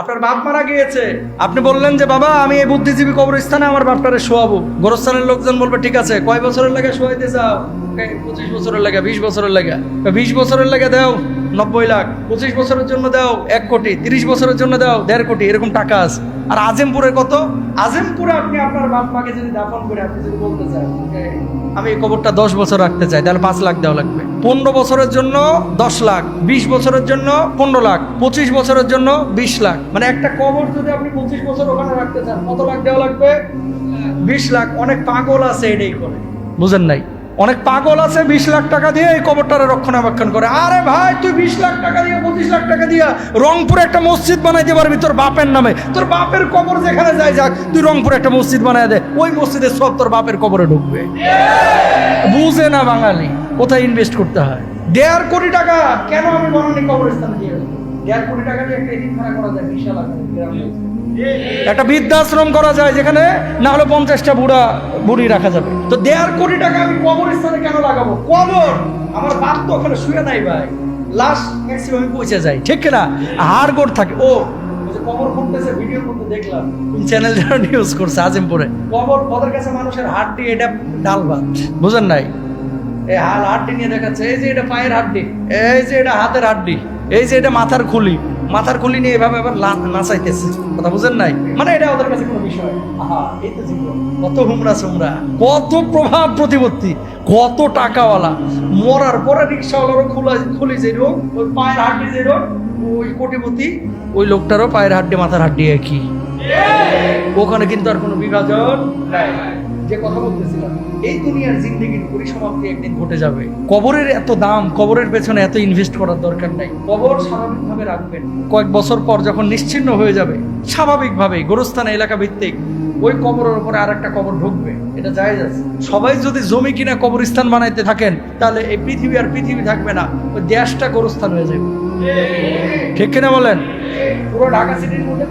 আপনার বাপ মারা গিয়েছে। আপনি বললেন যে, বাবা, আমি এই বুদ্ধিজীবী কবরস্থানে আমার বাপটারে শোয়াবো। গোরস্থানের লোকজন বলবে, ঠিক আছে, কয় বছরের লাগে শোয়াইতে চাও? পঁচিশ বছরের লাগে, বিশ বছরের লাগে। বিশ বছরের লাগে দাও। নব্বই লাখ পঁচিশ বছরের জন্য দাও এক কোটি তিরিশ বছরের জন্য দাও দেড় কোটি এরকম টাকা আছে। আর আজিমপুরে কত? আজিমপুরে আপনি আপনার বাপ মাকে যদি দাফন করে আপনি যদি বলতে চান আমি এই কবরটা দশ বছর রাখতে চাই তাহলে পাঁচ লাখ দেওয়া লাগবে। পনেরো বছরের জন্য দশ লাখ বিশ বছরের জন্য পনেরো লাখ পঁচিশ বছরের জন্য বিশ লাখ। মানে একটা কবর যদি আপনি পঁচিশ বছর ওখানে রাখতে চান কত লাখ দেওয়া লাগবে? বিশ লাখ অনেক পাগল আছে এটাই করে। বুঝেন নাই? অনেক পাগল আছে বিশ লাখ টাকা দিয়ে এই কবরটারে রক্ষণাবেক্ষণ করে। আরে ভাই, তুই বিশ লাখ টাকা দিয়ে, পঁচিশ লাখ টাকা দিয়া রংপুরে একটা মসজিদ বানাইতে পারবি তোর বাপের নামে। তোর বাপের কবর যেখানে যায় যাক, তুই রংপুরে একটা মসজিদ বানাই দে। ওই মসজিদের সব তোর বাপের কবরে ঢুকবে। বুঝে না বাঙালি, কোথায় ইনভেস্ট করতে হয়? দেড় কোটি টাকা, কেন আমি বনানি কবরস্থানে দিয়ে? দেড় কোটি টাকা দিয়ে একটা এতিমখানা করা যায় বিশাল একটা বৃদ্ধাশ্রম করা যায় যেখানে না হলে পঞ্চাশটা বুড়া বুড়ি রাখা যাবে। তো দেড় কোটি টাকা আমি কবরস্থানে কেন লাগাবো? কবর! আমার বাপ তো ওখানে শুয়ে নাই ভাই। লাশ ম্যাক্সিমাম পৌঁছে যায় ঠিক না হাড় গোড় থাকে। ও কবর খুঁড়তেছে ভিডিওর মধ্যে দেখলাম। চ্যানেল যারা নিউজ করছে আজিমপুরে। কবর ওদের কাছে মানুষের হাড্ডি এটা ডাল ভাত। বুঝেন নাই? এই হাল হাড্ডি নিয়ে দেখাচ্ছে। এই যে এটা পায়ের হাড্ডি এই যে এটা হাতের হাড্ডি এই যে এটা মাথার খুলি মাথার খুলি নিয়ে এভাবে আবার নাচাইতেছে। কথা বুঝেন নাই? মানে এটা ওদের কাছে কোনো বিষয়। আহা এই তো জীবন। কত হুমরা সুমরা কত প্রভাব প্রতিপত্তি কত টাকাওয়ালা। মরার পরে রিক্সাওয়ালারও খুলা খুলি যে রোগ ওই পায়ের হাড্ডি যে রোগ ওই কোটিপতি ওই লোকটারও পায়ের হাড্ডি মাথার হাড্ডি একই। ওখানে কিন্তু আর কোনো বিভাজন নাই। যে কথা বলতেছিলাম এই দুনিয়ার জিন্দগির পরিসমাপ্তি একদিন ঘটে যাবে। কবরের এত দাম কবরের পেছনে এত ইনভেস্ট করার দরকার নাই। কবর স্বাভাবিকভাবে রাখবেন। কয়েক বছর পর যখন নিশ্চিন্ন হয়ে যাবে স্বাভাবিকভাবে গোরস্থান এলাকা ভিত্তিক ওই কবরের উপরে আর একটা কবর ঢুকবে। এটা জায়েজ আছে। সবাই যদি জমি কিনা কবরস্থান বানাইতে থাকেন তাহলে এই পৃথিবী আর পৃথিবী থাকবে না। ওই দেশটা গোরস্থান হয়ে যাবে। ঠিক। কিনা বলেন? পুরো ঢাকা সিটির মধ্যে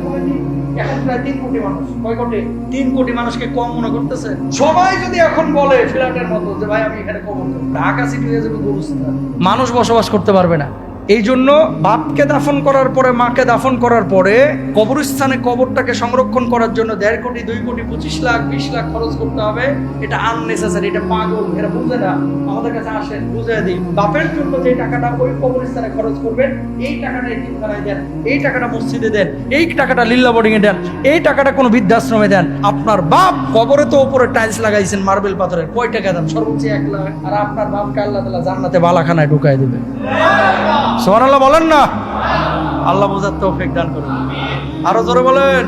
এখন প্রায় তিন কোটি মানুষ কয় কোটি? তিন কোটি মানুষকে কম মনে করতেছে? সবাই যদি এখন বলে ফ্ল্যাটের মতো যে ভাই আমি এখানে কবর ঢাকা সিটি হয়ে যাবে মানুষ বসবাস করতে পারবে না। এই জন্য বাপকে দাফন করার পরে, মাকে দাফন করার পরে কবরস্থানে কবরটাকে সংরক্ষণ করার জন্য দেড় কোটি, দুই কোটি, পঁচিশ লাখ, বিশ লাখ খরচ করতে হবে। এটা আননেসেসারি এটা পাগল। এরা বুঝে না। আমাদের কাছে আসেন বুঝে দিই বাপের জন্য যে টাকাটা ওই কবরস্থানে খরচ করবেন, এই টাকাটা এতিমখানায় দেন, এই টাকাটা মসজিদে দেন, এই টাকাটা লিল্লা বোর্ডিং এ দেন, এই টাকাটা কোনো বৃদ্ধাশ্রমে দেন। আপনার বাপ কবরে তো উপরে টাইলস লাগাইছেন মার্বেল পাথরের। কয় টাকা দেন? সর্বোচ্চ এক লাখ। আর আপনার বাপকে আল্লাহ তালা জান্নাতে বালাখানায় ঢুকাই দেবে। সোহান বলেন না। আল্লাহ বোঝার তৌফিক দান করুন। আরও জোরে বলেন।